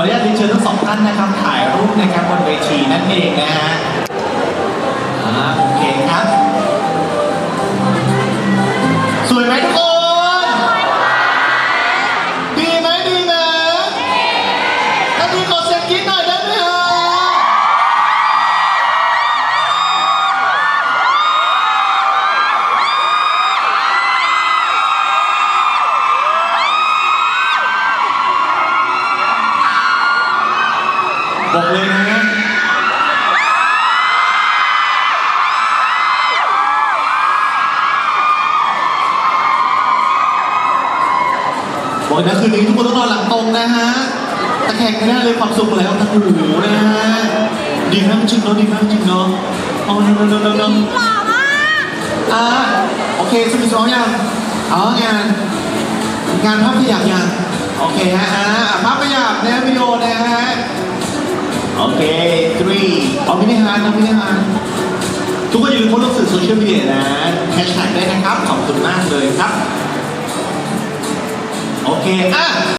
ขออนุญาตเรียนเชิญทั้งสองท่านนะครับถ่ายรูปนะครับบนเวทีนั่นเองนะฮะ บอกเลยนะฮะบอกนะคืนนี้ทุกคนต้องนอนหลังตรงนะฮะ ตะแคงไม่ได้เลยความสุขแล้วทั้งหูนะฮะ ดีมากจริงเนาะดีมากจริงเนาะเอาเนาะเนนนหล่อมากอ่าโอเคสมิธสองยังอ๋องาน งานภาพขยับยังโอเคฮะอ่าภาพขยับ โอเค three เอาไม่ได้ฮาร์ดนะไม่ได้ฮารทุกคนอย่าลืมโพสต์ลงสื่อโซเชียลมีเดียนะแฮชแท็กได้นะครับ ขอบคุณมากเลยครับ โอเค อะ